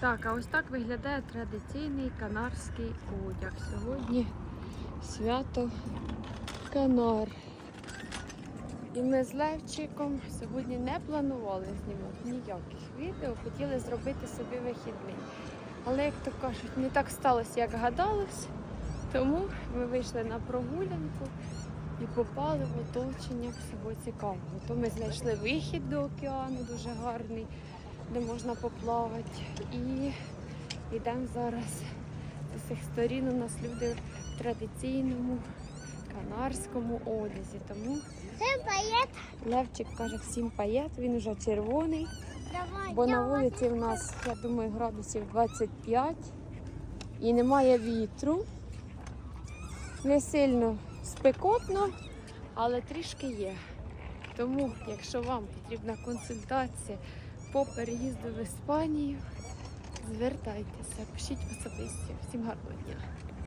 Так, а ось так виглядає традиційний канарський одяг. Сьогодні свято Канар. І ми з Левчиком сьогодні не планували знімати ніяких відео, хотіли зробити собі вихідний. Але, як то кажуть, не так сталося, як гадалось. Тому ми вийшли на прогулянку і попали в оточення всього цікавого. То ми знайшли вихід до океану, дуже гарний, де можна поплавати. І йдемо зараз з усіх сторін. У нас люди в традиційному канарському одязі. Тому! Левчик каже всім паєт, він вже червоний, Давай, бо на вулиці в нас, я думаю, градусів 25 і немає вітру. Не сильно спекотно, але трішки є. Тому, якщо вам потрібна консультація по переїзду в Іспанію, звертайтеся, пишіть особисті. Всім гарного дня!